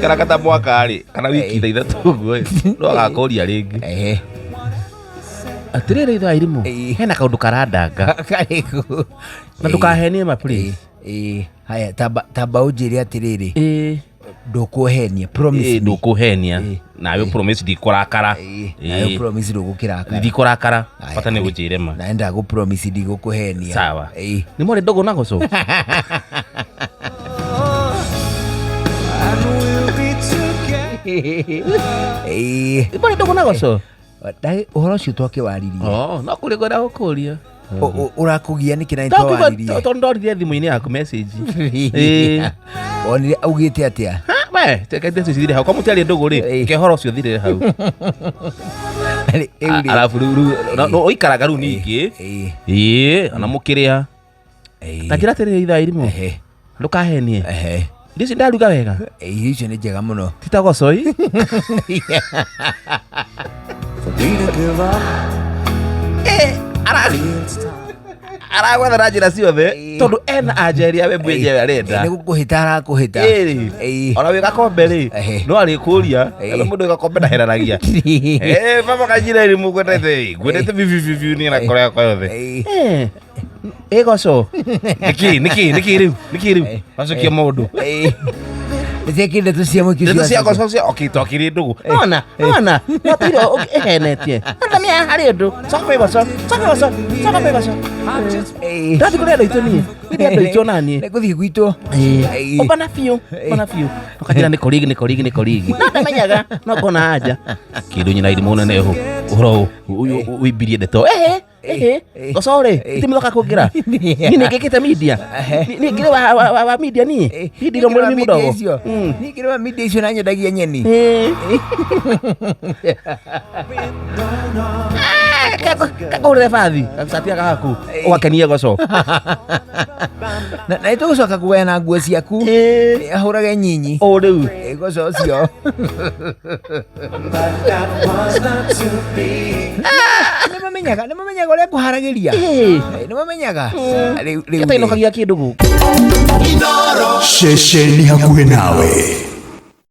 karakata mwaka rĩ kana wiki itha ithatũ ũguo no agakoria rĩngĩ. Ehe atĩrĩrĩ ithaa irimũ hena kaũndũ karandanga. Na ndũkahenie ma haya tamba ũnjĩre atĩrĩrĩ. Ndũkũhenia promise ndũkũhenia. Nawe promise ndikũrakara. Nayo promise ndũgũkĩrakara. Ndikũrakara bata nĩ gũnjĩre ma. Naenda gũpromise ndigũkũhenia sawa. Nĩ mwarĩ ndogo na gũcũ Ĩĩ. nĩ ndå gå na gũcũ Ndagĩ- ũhoro ũcio twakĩwaririe Oh, no kũrĩ ngwenda å Ũ- ũ- nä kä na nä tondũ ndorire thimå-inä yaku message. Onire augä te atä a tekete cithire hau. Kwa tiarä ndå gå rä kehoro ũcio thire hau. A- arabu rĩu rĩu no- no, ũikaraga rĩu rä Ĩĩ, ĩĩ ona mũkĩrĩa. Ĩĩ. ta njĩra atĩrĩrĩ ithaa irimå ndå ndũkahenie ehe. irio ici ndaruga wega? Irio icio nĩ njega mũno. Titagocoi njä njĩra ciothe tondå tondũ ena anja ĩrĩa we mwenyewe arenda. Nĩ gũkũhĩta arakũhĩta. Ona wĩ gakombe rĩ no no arĩkũria ria må mũndũ wĩ gakombe ndaheranagia Eh, mama kanyira irimu gwendete gwendete bibibibi ni na yothe Ĩĩ. ä goco nä nä nä riu nä riu macokia nĩciakire ndeto cia mũingĩ ndeto cia ndå gå ona ona notire ähenetie anda mä harä ndå coka mä goco coka goco coka mä goco. Ĩĩ. ndathi kå rä andå aitå niä nä andå aitå naniä nĩ gũthiĩ gwitũ. Ĩĩ. ũmbana biũ ũmbana biũ. Ũkajĩra nĩ korigi nĩ korigi nĩ korigi no ndamenyaga no ngona anja. Kĩndũ nyina irimũ nene hũ ũhoro wĩmbirie ndeto eh eh, eh, eh sore? Eh. itu melok aku kira. Ini kayak kita media. Ini kira wah wah wah media nih ini di nomor ini dong ini kira wah media sih nanya dagiannya nih kakak udah fadi satu kakakku wakenia koso nah, nah itu koso kakak gue anak gue si aku. Eh. Orang kayak nyinyi oh deh eh koso sih oh o nä mamenyaga å rä a ngå haragä ria nä mamenyaga rä u rĩu kä ndå gå kå ceceni hakuhä nawe